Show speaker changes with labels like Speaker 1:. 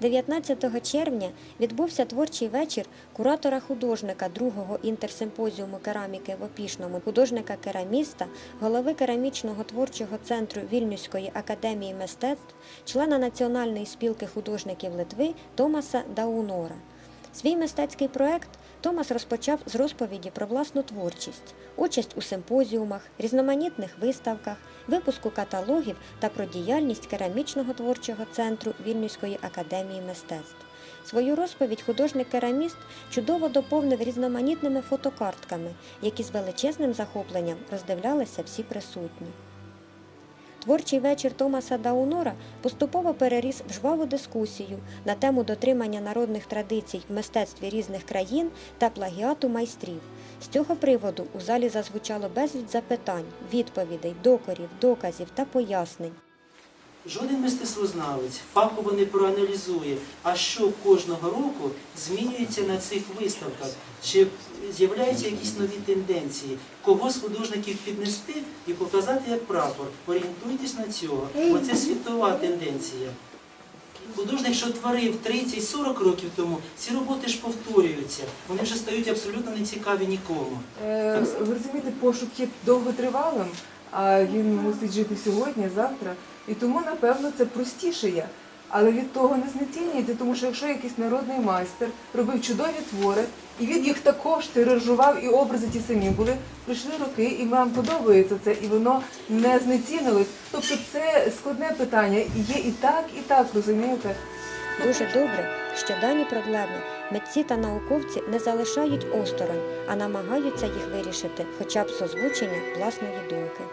Speaker 1: 19 червня відбувся творчий вечір куратора-художника другого інтерсимпозіуму кераміки в Опішному, художника-кераміста, голови керамічного творчого центру Вільнюської академії мистецтв, члена Національної спілки художників Литви Томаса Даунора. Свій мистецький проект Томас розпочав з розповіді про власну творчість, участь у симпозіумах, різноманітних виставках, випуску каталогів та про діяльність керамічного творчого центру Вільнюської академії мистецтв. Свою розповідь художник-кераміст чудово доповнив різноманітними фотокартками, які з величезним захопленням роздивлялися всі присутні. Творчий вечір Томаса Даунора поступово переріс в жваву дискусію на тему дотримання народних традицій в мистецтві різних країн та плагіату майстрів. З цього приводу у залі зазвучало безліч запитань, відповідей, докорів, доказів та пояснень.
Speaker 2: Жоден мистецтвознавець фахово не проаналізує, а що кожного року змінюється на цих виставках, чи з'являються якісь нові тенденції, кого з художників піднести і показати як прапор. Орієнтуйтесь на цього, бо це світова тенденція. Художник, що творив 30-40 років тому, ці роботи ж повторюються. Вони вже стають абсолютно нецікаві нікому.
Speaker 3: Е, Ви розумієте, пошук є довготривалим, а він мусить жити сьогодні, завтра. І тому, напевно, це простіше є. Але від того не знецінюється, тому що якщо якийсь народний майстер робив чудові твори, і він їх також тиражував, і образи ті самі були, пройшли роки, і вам подобається це, і воно не знецінилось. Тобто це складне питання, є і так, і так, розумієте?
Speaker 1: Дуже добре, що дані проблеми митці та науковці не залишають осторонь, а намагаються їх вирішити хоча б з озвучення власної думки.